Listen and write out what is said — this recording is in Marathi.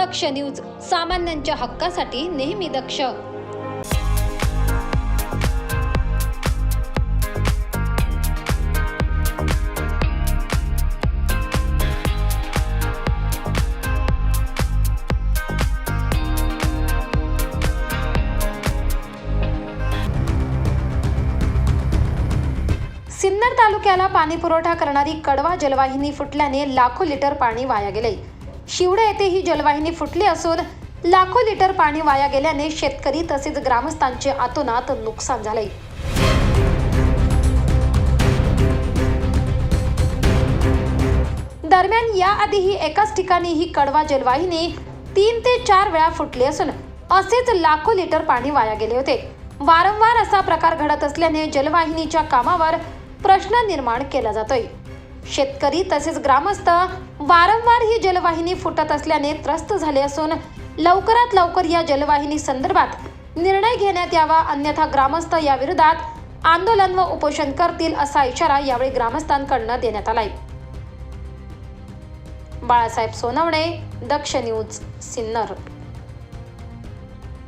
दक्ष न्यूज सामान्यांच्या हक्कासाठी नेहमी दक्ष. सिन्नर तालुक्याला पाणी पुरवठा करणारी कडवा जलवाहिनी फुटल्याने लाखो लिटर पाणी वाया गेले. शिवडे येथे ही जलवाहिनी फुटली असून लाखो लिटर पाणी वाया गेल्याने शेतकरी तसेच ग्रामस्थांचे आतोनात नुकसान झाले. दरम्यान याआधीही एकाच ठिकाणी ही कडवा जलवाहिनी तीन ते चार वेळा फुटली असून असेच लाखो लिटर पाणी वाया गेले होते. वारंवार असा प्रकार घडत असल्याने जलवाहिनीच्या कामावर प्रश्न निर्माण केला जातोय. शेतकरी तसेच ग्रामस्थ वारंवार ही जलवाहिनी फुटत असल्याने त्रस्त झाले असून लवकरात लवकर या जलवाहिनी संदर्भात निर्णय घेण्यात यावा अन्यथा ग्रामस्थ या विरोधात आंदोलन व उपोषण करतील असा इशारा यावेळी ग्रामस्थांकडनं देण्यात आलाय. बाळासाहेब सोनवणे दक्ष न्यूज सिन्नर.